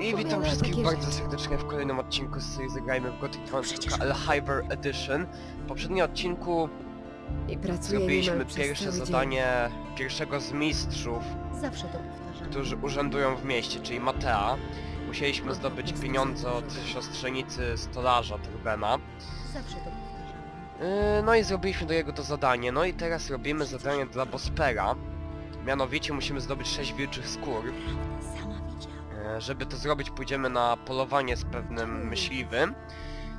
I witam wszystkich bardzo serdecznie w kolejnym odcinku z serii Zagrajmy w Gothic 2 El Hyper Edition. W poprzednim odcinku zrobiliśmy pierwsze zadanie pierwszego z mistrzów, którzy urzędują w mieście, czyli Matea. Musieliśmy zdobyć pieniądze od siostrzenicy stolarza Turbena. Zawsze to powtarzam. Yy, No i zrobiliśmy do jego to zadanie. No i teraz robimy zadanie dla Bospera. Mianowicie musimy zdobyć 6 wilczych skór. E, Żeby to zrobić pójdziemy na polowanie z pewnym myśliwym.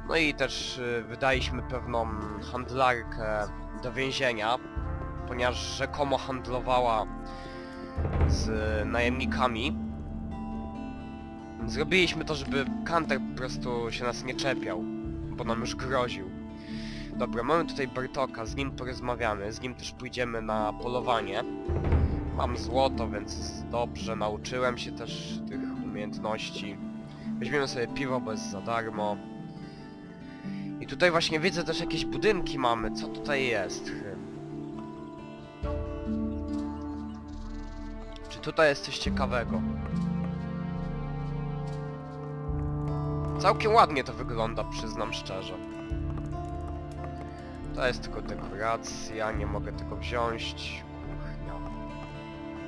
No i też y, wydaliśmy pewną handlarkę do więzienia, ponieważ rzekomo handlowała z najemnikami. Zrobiliśmy to, żeby Kanter po prostu się nas nie czepiał, bo nam już groził. Dobra, mamy tutaj Bertoka, z nim porozmawiamy, z nim też pójdziemy na polowanie. Mam złoto, więc dobrze, nauczyłem się też tych umiejętności. Weźmiemy sobie piwo, jest za darmo. I tutaj właśnie widzę też jakieś budynki mamy. Co tutaj jest? Czy tutaj jest coś ciekawego? Całkiem ładnie to wygląda, przyznam szczerze. To jest tylko dekoracja, nie mogę tego wziąć.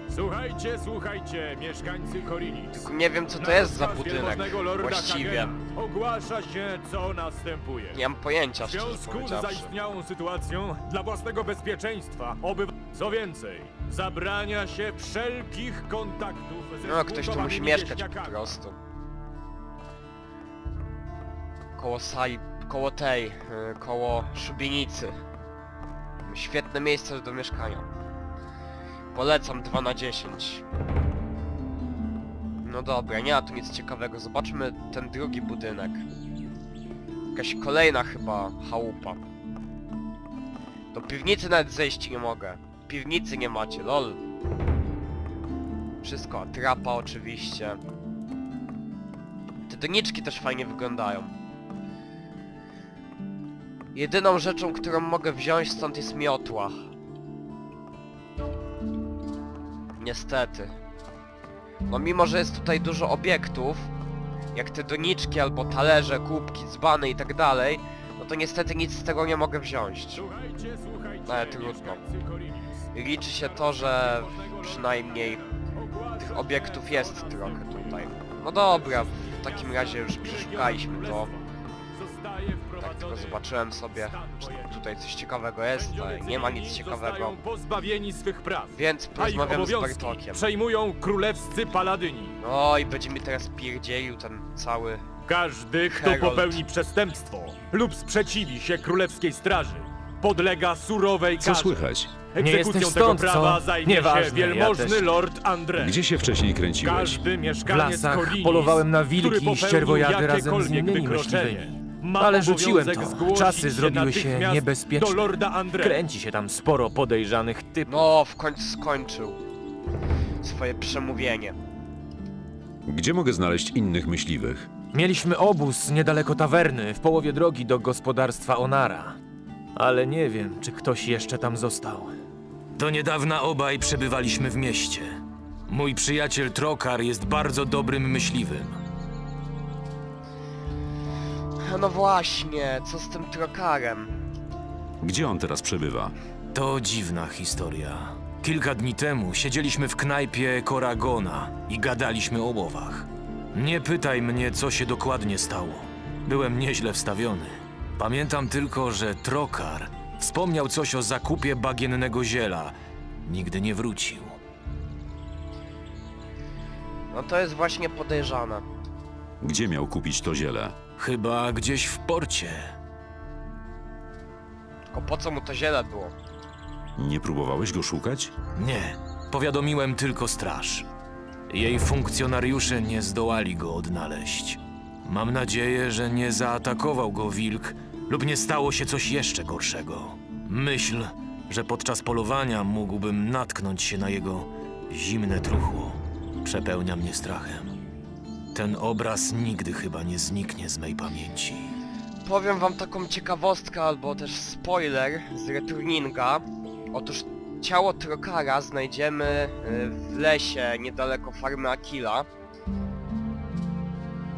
Słuchajcie, słuchajcie, mieszkańcy Korinis. Tylko nie wiem co to jest za budynek właściwie. Ogłasza się, co następuje. Nie mam pojęcia, W szczerze związku z powiedziawszy. zaistniałą sytuacją, dla własnego bezpieczeństwa, obywa... Co więcej, zabrania się wszelkich kontaktów ze No, ktoś tu musi mieszkać po wieśniakami. prostu. Koło sali, koło tej, y, koło szubienicy. Świetne miejsce do mieszkania. Polecam 2 na 10. No dobra, nie ma tu nic ciekawego. Zobaczmy ten drugi budynek. Jakaś kolejna chyba chałupa. Do piwnicy nawet zejść nie mogę. Piwnicy nie macie, lol. Wszystko, atrapa oczywiście. Te doniczki też fajnie wyglądają. Jedyną rzeczą, którą mogę wziąć stąd jest miotła. Niestety. No mimo, że jest tutaj dużo obiektów, jak te doniczki albo talerze, kubki, dzbany i tak dalej, no to niestety nic z tego nie mogę wziąć. Słuchajcie, Ale trudno. Liczy się to, że przynajmniej tych obiektów jest trochę tutaj. No dobra, w takim razie już przeszukaliśmy to. Tylko zobaczyłem sobie, czy tutaj coś ciekawego jest, ale nie ma nic ciekawego. Pozbawieni swych praw. Więc A ich porozmawiam z obowiązki Bartokiem. przejmują królewscy paladyni. No i będzie mi teraz pierdzielił ten cały... Każdy, kto popełni przestępstwo lub sprzeciwi się królewskiej straży, podlega surowej Co karze. słychać? Egzekucją jesteś tego stąd, prawa co? zajmie Nieważne, się wielmożny ja też. lord André. Gdzie się wcześniej kręciłeś? Każdy W mieszkaniec lasach Korinis, polowałem na który wilki i popełnił ścierwojady razem z jakiekolwiek innymi wykroczenie, myśliwymi. Ale rzuciłem to. Czasy zrobiły się niebezpieczne. Do lorda André. Kręci się tam sporo podejrzanych typów. No, w końcu skończył swoje przemówienie. Gdzie mogę znaleźć innych myśliwych? Mieliśmy obóz niedaleko tawerny, w połowie drogi do gospodarstwa Onara. Ale nie wiem, czy ktoś jeszcze tam został. Do niedawna obaj przebywaliśmy w mieście. Mój przyjaciel Trokar jest bardzo dobrym myśliwym. No właśnie, co z tym trokarem? Gdzie on teraz przebywa? To dziwna historia. Kilka dni temu siedzieliśmy w knajpie Koragona i gadaliśmy o łowach. Nie pytaj mnie, co się dokładnie stało. Byłem nieźle wstawiony. Pamiętam tylko, że Trokar wspomniał coś o zakupie bagiennego ziela. Nigdy nie wrócił. No to jest właśnie podejrzane. Gdzie miał kupić to ziele? Chyba gdzieś w porcie. Tylko po co mu to ziele było? Nie próbowałeś go szukać? Nie, powiadomiłem tylko straż. Jej funkcjonariusze nie zdołali go odnaleźć. Mam nadzieję, że nie zaatakował go wilk lub nie stało się coś jeszcze gorszego. Myśl, że podczas polowania mógłbym natknąć się na jego zimne truchło, przepełnia mnie strachem. Ten obraz nigdy chyba nie zniknie z mej pamięci. Powiem wam taką ciekawostkę, albo też spoiler z returninga. Otóż ciało Trokara znajdziemy y, w lesie niedaleko farmy Akila.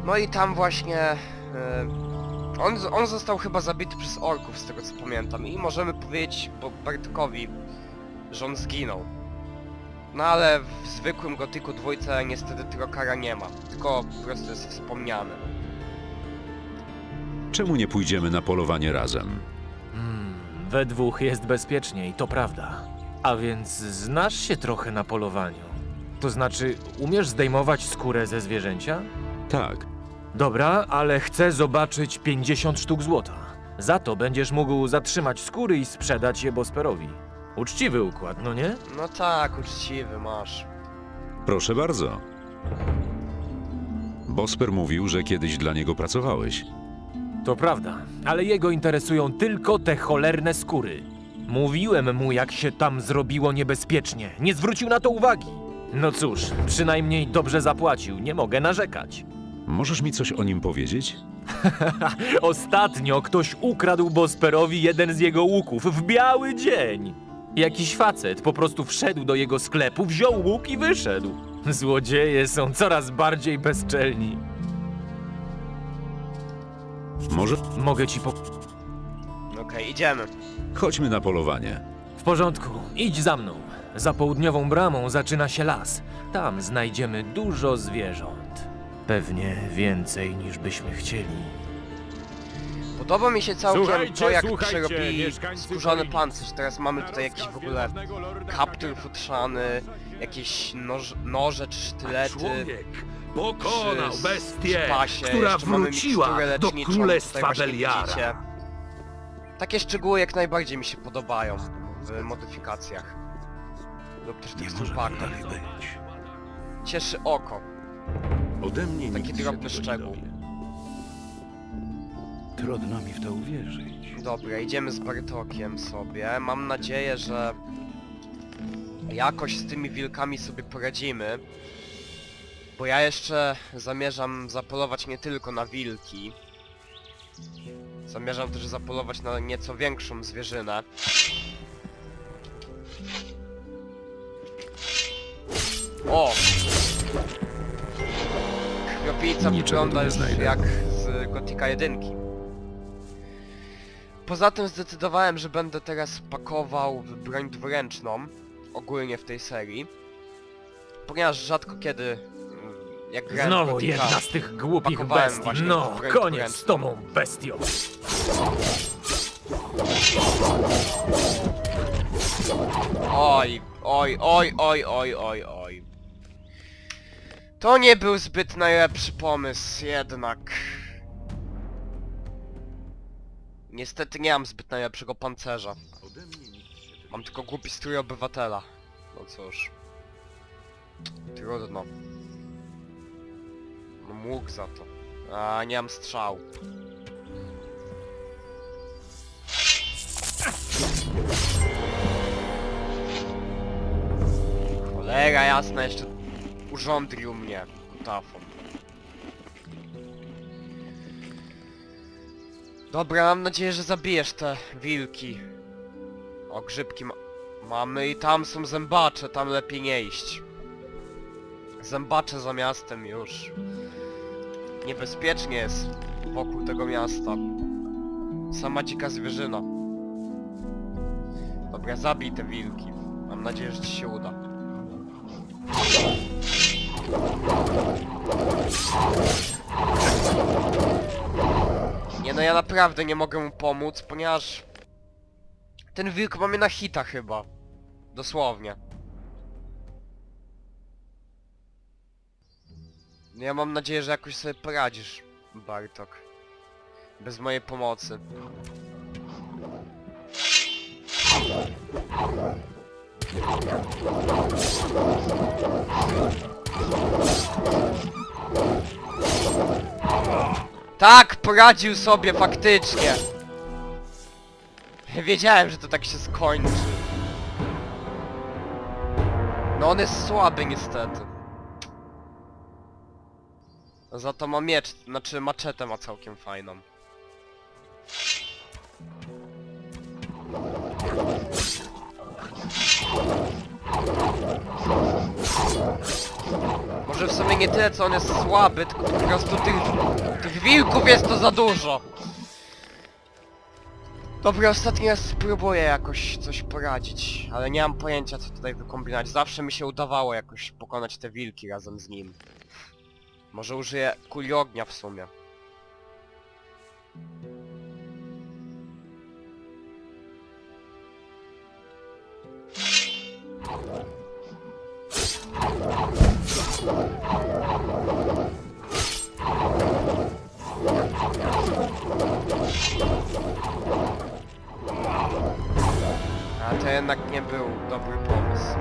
No i tam właśnie... e, on, on został chyba zabity przez orków, z tego co pamiętam. I możemy powiedzieć bo Bartkowi, że on zginął. No ale w zwykłym gotyku dwójce niestety Trokara nie ma. Tylko po prostu jest wspomniany. Czemu nie pójdziemy na polowanie razem? Hmm, we dwóch jest bezpieczniej, to prawda. A więc znasz się trochę na polowaniu. To znaczy, umiesz zdejmować skórę ze zwierzęcia? Tak. Dobra, ale chcę zobaczyć 50 sztuk złota. Za to będziesz mógł zatrzymać skóry i sprzedać je Bosperowi. Uczciwy układ, no nie? No tak, uczciwy masz. Proszę bardzo. Bosper mówił, że kiedyś dla niego pracowałeś. To prawda, ale jego interesują tylko te cholerne skóry. Mówiłem mu, jak się tam zrobiło niebezpiecznie. Nie zwrócił na to uwagi. No cóż, przynajmniej dobrze zapłacił, nie mogę narzekać. Możesz mi coś o nim powiedzieć? Ostatnio ktoś ukradł Bosperowi jeden z jego łuków w biały dzień. Jakiś facet po prostu wszedł do jego sklepu, wziął łuk i wyszedł. Złodzieje są coraz bardziej bezczelni. Może Mogę ci po... Okej, idziemy. chodźmy na polowanie. W porządku, idź za mną. Za południową bramą zaczyna się las. Tam znajdziemy dużo zwierząt. Pewnie więcej niż byśmy chcieli. Podoba mi się całkiem Słuchajcie, to jak słuchajcie, przerobili mieszkańcy skórzany pancerz. Teraz mamy tutaj jakiś w ogóle kaptur futrzany, jakieś noż, noże czy sztylety. Człowiek pokonał przy- bestię, przy pasie. która Jeszcze mamy wróciła miksturę do leczniczą, królestwa Beliara. Takie szczegóły jak najbardziej mi się podobają w modyfikacjach. Lub też tych stupakach. być. Cieszy oko. Ode mnie Taki nikt się drobny tego nie szczegół. dowie. Trudno mi w to uwierzyć. Dobra, idziemy z Bartokiem sobie. Mam nadzieję, że jakoś z tymi wilkami sobie poradzimy. Bo ja jeszcze zamierzam zapolować nie tylko na wilki. Zamierzam też zapolować na nieco większą zwierzynę. O! Krwiopijca Niczego tu wygląda nie już znajdę. jak z Gotika 1. Poza tym zdecydowałem, że będę teraz pakował broń dwuręczną, ogólnie w tej serii. Ponieważ rzadko kiedy, mm, jak grałem w Znowu Gotika, jedna z tych głupich pakowałem bestii. właśnie No, broń koniec dwuręczną. z tobą, bestio. Oj, oj, oj, oj, oj, oj, oj. To nie był zbyt najlepszy pomysł, jednak. Niestety nie mam zbyt najlepszego pancerza. Mam tylko głupi strój obywatela. No cóż. Trudno. No mógł za to. A nie mam strzał. Cholera jasna, jeszcze urządlił mnie kutafon. Dobra, mam nadzieję, że zabijesz te wilki. O, grzybki ma mamy i tam są zębacze, tam lepiej nie iść. Zębacze za miastem już. Niebezpiecznie jest wokół tego miasta. Sama dzika zwierzyna. Dobra, zabij te wilki. Mam nadzieję, że ci się uda. Nie no, ja naprawdę nie mogę mu pomóc, ponieważ... Ten wilk ma mnie na hita chyba. Dosłownie. Ja mam nadzieję, że jakoś sobie poradzisz, Bartok. Bez mojej pomocy. Tak, poradził sobie faktycznie. Wiedziałem, że to tak się skończy. No on jest słaby niestety. Za to ma miecz, znaczy maczetę ma całkiem fajną. Może w sumie nie tyle co on jest słaby, tylko po prostu tych, tych wilków jest to za dużo. Dobra, ostatni raz spróbuję jakoś coś poradzić, ale nie mam pojęcia co tutaj wykombinować. Zawsze mi się udawało jakoś pokonać te wilki razem z nim. Może użyję kuli ognia w sumie. A to jednak nie był dobry pomysł.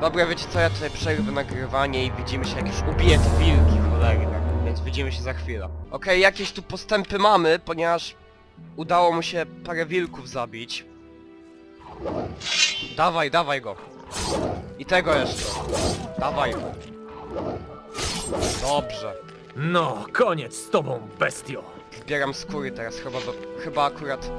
Dobra, wiecie co, ja tutaj przerwę nagrywanie i widzimy się jak już ubiję te wilki cholerne, więc widzimy się za chwilę. Okej, jakieś tu postępy mamy, ponieważ udało mu się parę wilków zabić. Dawaj, dawaj go. I tego jeszcze. Dawaj. Dobrze. No, koniec z tobą, bestio. Zbieram skóry teraz, chyba, bo, chyba akurat...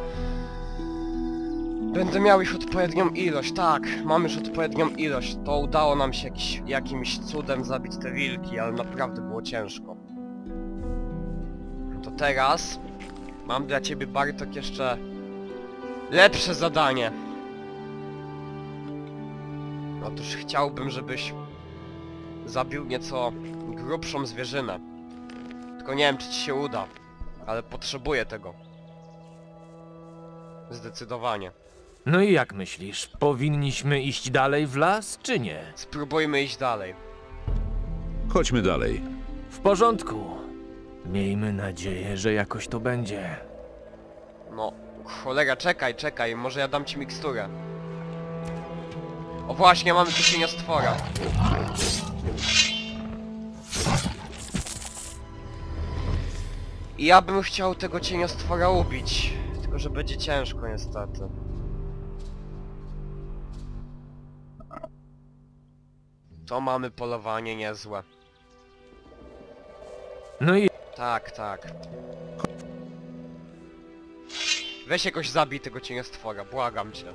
Będę miał ich odpowiednią ilość, tak, mam już odpowiednią ilość. To udało nam się jakiś, jakimś cudem zabić te wilki, ale naprawdę było ciężko. To teraz mam dla ciebie Bartok jeszcze lepsze zadanie. Otóż chciałbym, żebyś zabił nieco grubszą zwierzynę. Tylko nie wiem, czy ci się uda. Ale potrzebuję tego. Zdecydowanie. No i jak myślisz, powinniśmy iść dalej w las, czy nie? Spróbujmy iść dalej. Chodźmy dalej. W porządku. Miejmy nadzieję, że jakoś to będzie. No, cholera, czekaj, czekaj, może ja dam ci miksturę. O właśnie, mamy tu cieniostwora. I ja bym chciał tego cieniostwora ubić. Tylko, że będzie ciężko niestety. To mamy polowanie niezłe. No i Tak, tak. Weź jakoś zabij tego cieniostwora, błagam cię.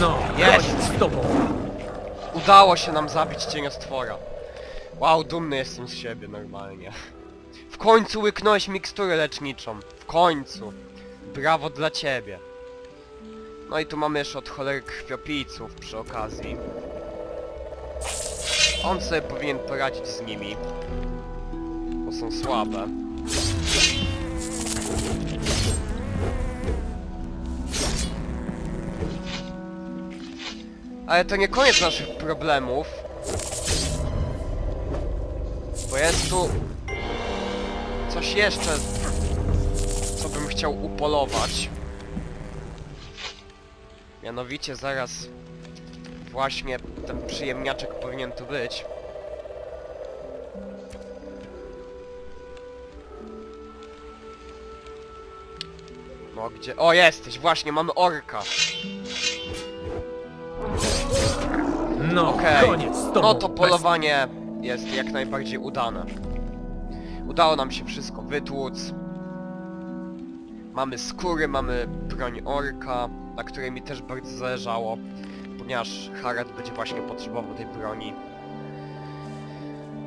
No, Jest! z tobą. Udało się nam zabić cieniostwora. Wow, dumny jestem z siebie normalnie. W końcu łyknąłeś miksturę leczniczą. W końcu. Brawo dla ciebie. No i tu mamy jeszcze od cholery krwiopijców przy okazji. On sobie powinien poradzić z nimi. Bo są słabe. Ale to nie koniec naszych problemów. Bo jest tu coś jeszcze, co bym chciał upolować. Mianowicie zaraz właśnie ten przyjemniaczek powinien tu być. No gdzie? O jesteś, właśnie mamy orka. No, Okej. koniec z tobą. No to polowanie jest jak najbardziej udane. Udało nam się wszystko wytłuc. Mamy skóry, mamy broń orka, na której mi też bardzo zależało, ponieważ Harad będzie właśnie potrzebował tej broni.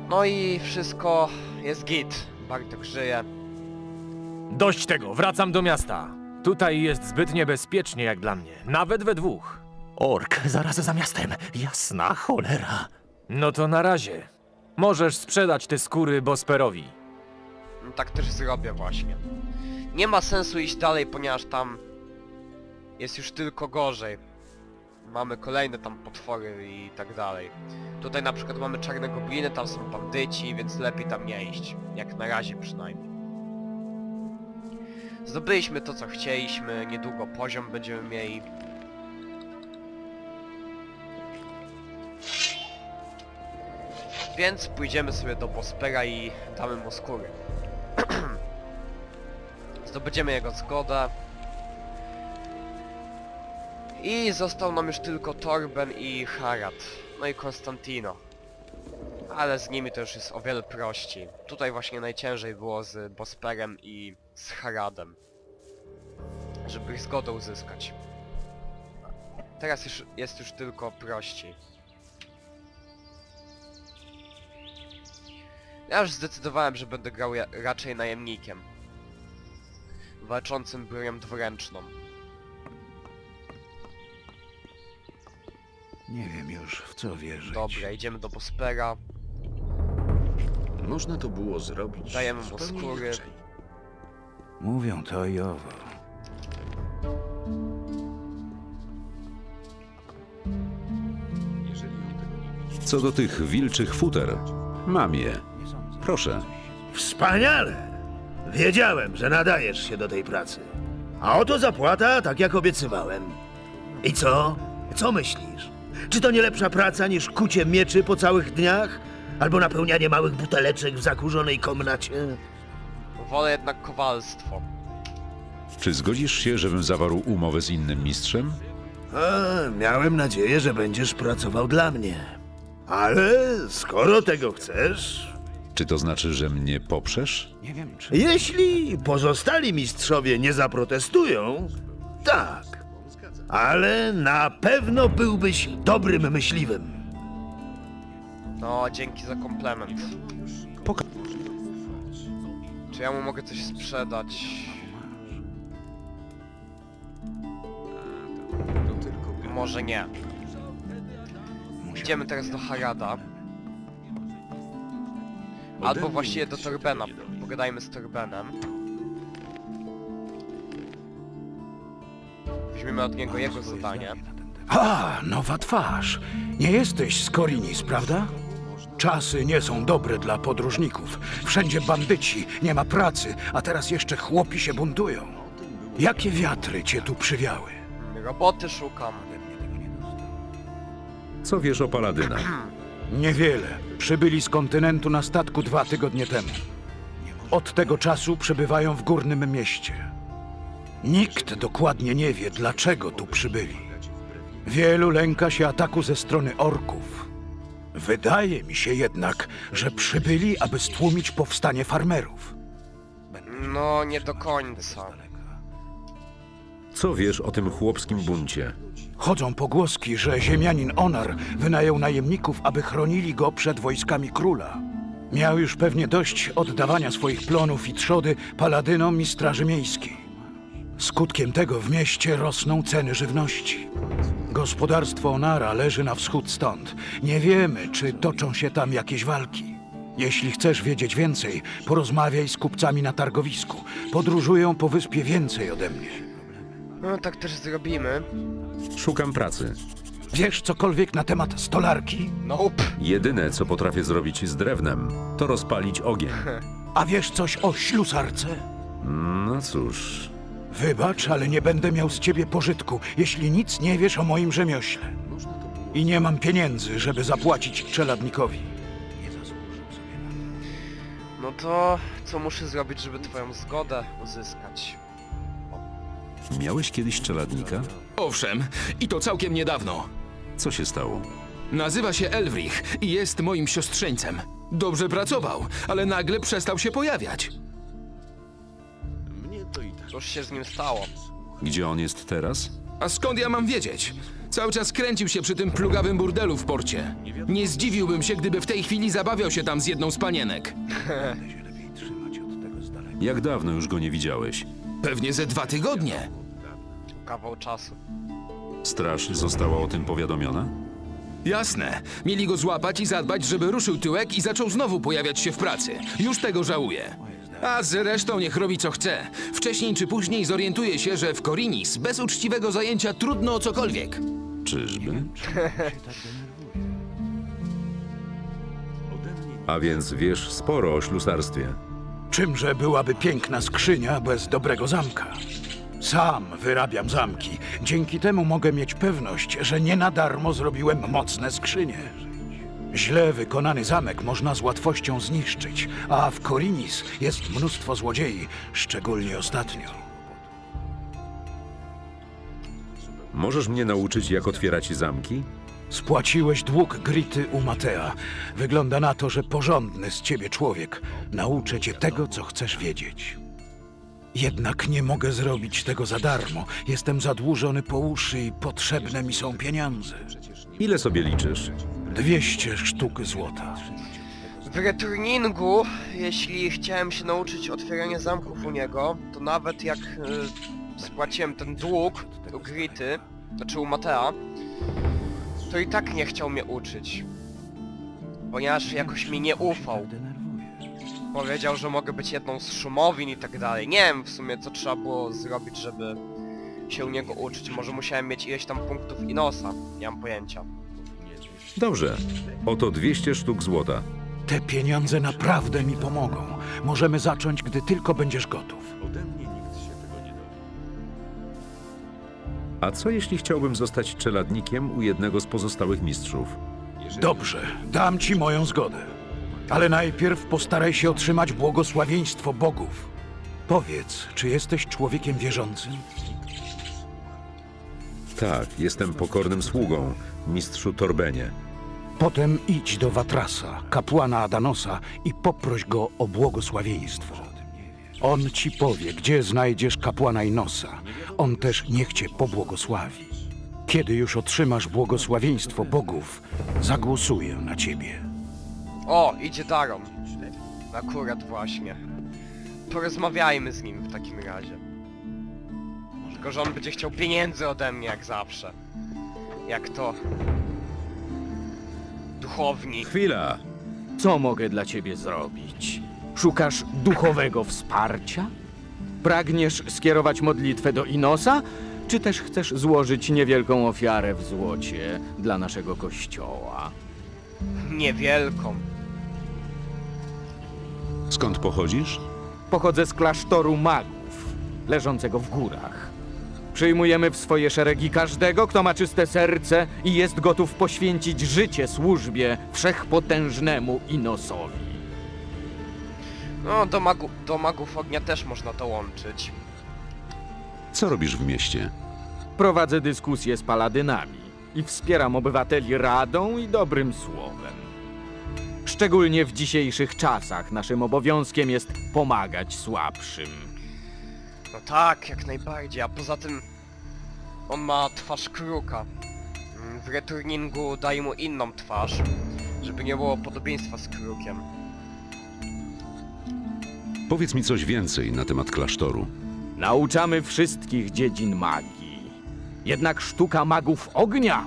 No i wszystko jest git. Bartek żyje. Dość tego, wracam do miasta. Tutaj jest zbyt niebezpiecznie jak dla mnie, nawet we dwóch. Ork, zaraz za miastem. Jasna cholera. No to na razie. Możesz sprzedać te skóry Bosperowi. No tak też zrobię właśnie. Nie ma sensu iść dalej, ponieważ tam jest już tylko gorzej. Mamy kolejne tam potwory i tak dalej. Tutaj na przykład mamy czarne gobliny, tam są bandyci, więc lepiej tam nie iść. Jak na razie przynajmniej. Zdobyliśmy to co chcieliśmy, niedługo poziom będziemy mieli. Więc pójdziemy sobie do Bospera i damy mu skóry. Zdobędziemy jego zgodę. I został nam już tylko Torben i Harad. No i Konstantino. Ale z nimi to już jest o wiele prościej. Tutaj właśnie najciężej było z Bosperem i z Haradem. Żeby ich zgodę uzyskać. Teraz już, jest już tylko prościej. Ja już zdecydowałem, że będę grał raczej najemnikiem. Walczącym broją dwuręczną. Nie wiem już, w co wierzyć. Dobra, idziemy do Bospera. Można to było zrobić Dajemy mu zupełnie skóry. inaczej. Mówią to i owo. Co do tych wilczych futer, mam je. Proszę. Wspaniale! Wiedziałem, że nadajesz się do tej pracy. A oto zapłata, tak jak obiecywałem. I co? Co myślisz? Czy to nie lepsza praca niż kucie mieczy po całych dniach? Albo napełnianie małych buteleczek w zakurzonej komnacie? Wolę jednak kowalstwo. Czy zgodzisz się, żebym zawarł umowę z innym mistrzem? A, miałem nadzieję, że będziesz pracował dla mnie. Ale skoro tego chcesz, Czy to znaczy, że mnie poprzesz? Nie wiem, czy... Jeśli pozostali mistrzowie nie zaprotestują, tak. Ale na pewno byłbyś dobrym myśliwym. No, dzięki za komplement. Poka- Czy ja mu mogę coś sprzedać? Może nie. Idziemy teraz do Harada. Albo właściwie do Torbena. Pogadajmy z Torbenem. Weźmiemy od niego jego zadanie. A, nowa twarz. Nie jesteś z Korinis, prawda? Czasy nie są dobre dla podróżników. Wszędzie bandyci, nie ma pracy, a teraz jeszcze chłopi się buntują. Jakie wiatry cię tu przywiały? Roboty szukam. Co wiesz o paladynach? Niewiele. Przybyli z kontynentu na statku dwa tygodnie temu. Od tego czasu przebywają w górnym mieście. Nikt dokładnie nie wie, dlaczego tu przybyli. Wielu lęka się ataku ze strony orków. Wydaje mi się jednak, że przybyli, aby stłumić powstanie farmerów. No, nie do końca. Co wiesz o tym chłopskim buncie? Chodzą pogłoski, że ziemianin Onar wynajął najemników, aby chronili go przed wojskami króla. Miał już pewnie dość oddawania swoich plonów i trzody paladynom i straży miejskiej. Skutkiem tego w mieście rosną ceny żywności. Gospodarstwo Onara leży na wschód stąd. Nie wiemy, czy toczą się tam jakieś walki. Jeśli chcesz wiedzieć więcej, porozmawiaj z kupcami na targowisku. Podróżują po wyspie więcej ode mnie. No, tak też zrobimy. Szukam pracy. Wiesz cokolwiek na temat stolarki? Nope. Jedyne, co potrafię zrobić z drewnem, to rozpalić ogień. A wiesz coś o ślusarce? No cóż, Wybacz, ale nie będę miał z ciebie pożytku, jeśli nic nie wiesz o moim rzemiośle. I nie mam pieniędzy, żeby zapłacić czeladnikowi. No to co muszę zrobić, żeby twoją zgodę uzyskać? Miałeś kiedyś czeladnika? Owszem, i to całkiem niedawno. Co się stało? Nazywa się Elwrich i jest moim siostrzeńcem. Dobrze pracował, ale nagle przestał się pojawiać. mnie to i tak. Cóż się z nim stało? Gdzie on jest teraz? A skąd ja mam wiedzieć? Cały czas kręcił się przy tym plugawym burdelu w porcie. Nie zdziwiłbym się, gdyby w tej chwili zabawiał się tam z jedną z panienek. Jak dawno już go nie widziałeś? Pewnie ze dwa tygodnie. Kawał czasu. Straż została o tym powiadomiona? Jasne. Mieli go złapać i zadbać, żeby ruszył tyłek i zaczął znowu pojawiać się w pracy. Już tego żałuję. A zresztą niech robi co chce. Wcześniej czy później zorientuje się, że w Korinis bez uczciwego zajęcia trudno o cokolwiek. Czyżby? A więc wiesz sporo o ślusarstwie. Czymże byłaby piękna skrzynia bez dobrego zamka? Sam wyrabiam zamki. Dzięki temu mogę mieć pewność, że nie na darmo zrobiłem mocne skrzynie. Źle wykonany zamek można z łatwością zniszczyć, a w Korinis jest mnóstwo złodziei, szczególnie ostatnio. Możesz mnie nauczyć, jak otwierać zamki? Spłaciłeś dług Grity u Matea. Wygląda na to, że porządny z ciebie człowiek. Nauczę cię tego, co chcesz wiedzieć. Jednak nie mogę zrobić tego za darmo. Jestem zadłużony po uszy i potrzebne mi są pieniądze. Ile sobie liczysz? 200 sztuk złota. W returningu, jeśli chciałem się nauczyć otwierania zamków u niego, to nawet jak y, spłaciłem ten dług u Grity, znaczy u Matea, to i tak nie chciał mnie uczyć. Ponieważ jakoś mi nie ufał. Powiedział, że mogę być jedną z szumowin i tak dalej. Nie wiem w sumie co trzeba było zrobić, żeby się u niego uczyć. Może musiałem mieć ileś tam punktów Inosa. Nie mam pojęcia. Dobrze. Oto 200 sztuk złota. Te pieniądze naprawdę mi pomogą. Możemy zacząć, gdy tylko będziesz gotów. A co jeśli chciałbym zostać czeladnikiem u jednego z pozostałych mistrzów? Dobrze, dam ci moją zgodę. Ale najpierw postaraj się otrzymać błogosławieństwo bogów. Powiedz, czy jesteś człowiekiem wierzącym? Tak, jestem pokornym sługą, mistrzu Torbenie. Potem idź do Watrasa, kapłana Adanosa i poproś go o błogosławieństwo. On ci powie, gdzie znajdziesz kapłana Inosa. On też niech cię pobłogosławi. Kiedy już otrzymasz błogosławieństwo bogów, zagłosuję na ciebie. O, idzie Daron. Akurat właśnie. Porozmawiajmy z nim w takim razie. Tylko, że on będzie chciał pieniędzy ode mnie jak zawsze. Jak to... Duchowni. Chwila! Co mogę dla ciebie zrobić? Szukasz duchowego wsparcia? Pragniesz skierować modlitwę do Inosa? Czy też chcesz złożyć niewielką ofiarę w złocie dla naszego kościoła? Niewielką. Skąd pochodzisz? Pochodzę z klasztoru magów, leżącego w górach. Przyjmujemy w swoje szeregi każdego, kto ma czyste serce i jest gotów poświęcić życie służbie wszechpotężnemu Inosowi. No, do, magu do magów ognia też można to łączyć. Co robisz w mieście? Prowadzę dyskusje z paladynami i wspieram obywateli radą i dobrym słowem. Szczególnie w dzisiejszych czasach naszym obowiązkiem jest pomagać słabszym. No tak, jak najbardziej, a poza tym... On ma twarz kruka. Mm, W returningu daje mu inną twarz, żeby nie było podobieństwa z krukiem. Powiedz mi coś więcej na temat klasztoru. Nauczamy wszystkich dziedzin magii. Jednak sztuka magów ognia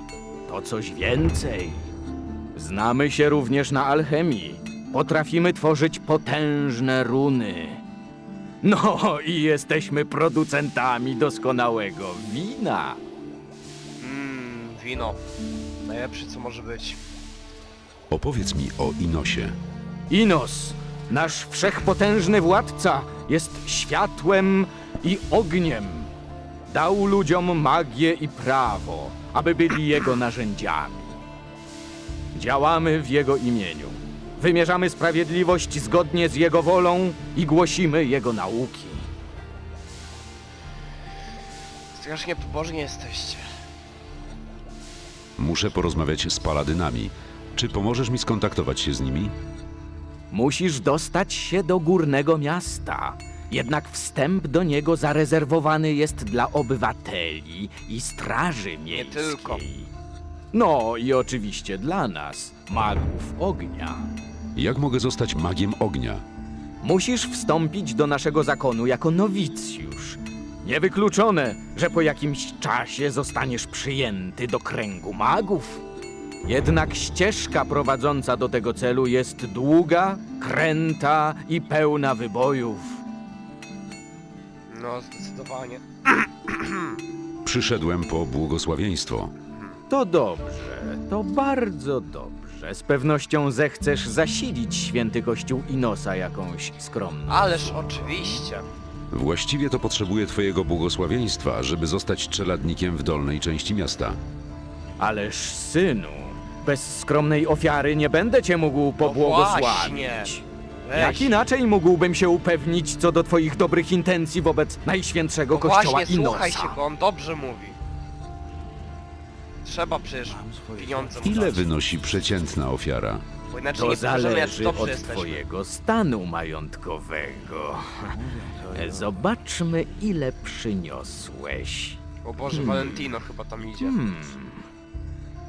to coś więcej. Znamy się również na alchemii. Potrafimy tworzyć potężne runy. No i jesteśmy producentami doskonałego wina. Mmm, wino. Najlepsze co może być. Opowiedz mi o Inosie. Inos, nasz wszechpotężny władca, jest światłem i ogniem. Dał ludziom magię i prawo, aby byli jego narzędziami. Działamy w jego imieniu. Wymierzamy sprawiedliwość zgodnie z jego wolą i głosimy jego nauki. Strasznie pobożni jesteście. Muszę porozmawiać z paladynami. Czy pomożesz mi skontaktować się z nimi? Musisz dostać się do górnego miasta. Jednak wstęp do niego zarezerwowany jest dla obywateli i straży miejskiej. tylko. No i oczywiście dla nas, magów ognia. Jak mogę zostać magiem ognia? Musisz wstąpić do naszego zakonu jako nowicjusz. Niewykluczone, że po jakimś czasie zostaniesz przyjęty do kręgu magów. Jednak ścieżka prowadząca do tego celu jest długa, kręta i pełna wybojów. No, zdecydowanie. Przyszedłem po błogosławieństwo. To dobrze, to bardzo dobrze. Z pewnością zechcesz zasilić święty kościół Inosa jakąś skromną. Ależ oczywiście. Właściwie to potrzebuję twojego błogosławieństwa, żeby zostać czeladnikiem w dolnej części miasta. Ależ synu, bez skromnej ofiary nie będę cię mógł No pobłogosławić. Weź. Jak inaczej mógłbym się upewnić co do twoich dobrych intencji wobec najświętszego No kościoła właśnie, Inosa? słuchaj się go, on dobrze mówi. Trzeba przecież pieniądze mu Ile dać. wynosi przeciętna ofiara? Bo inaczej To nie pokażemy, jak zależy dobrze od jesteśmy. twojego stanu majątkowego. Zobaczmy, ile przyniosłeś. O Boże, Hmm. Valentino chyba tam idzie.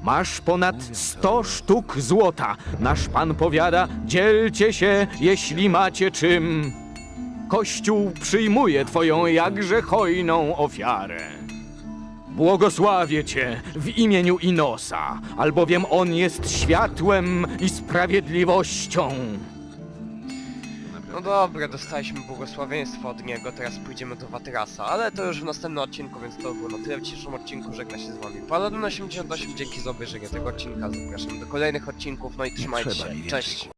Masz ponad 100 sztuk złota. Nasz pan powiada, dzielcie się, jeśli macie czym. Kościół przyjmuje twoją jakże hojną ofiarę. Błogosławię cię w imieniu Inosa, albowiem on jest światłem i sprawiedliwością. No dobra, dostaliśmy błogosławieństwo od niego, teraz pójdziemy do Watrasa, ale to już w następnym odcinku, więc to było na tyle w dzisiejszym odcinku, żegna się z wami Paladin88, dzięki za obejrzenie tego odcinka, zapraszam do kolejnych odcinków, no i trzymajcie się, cześć!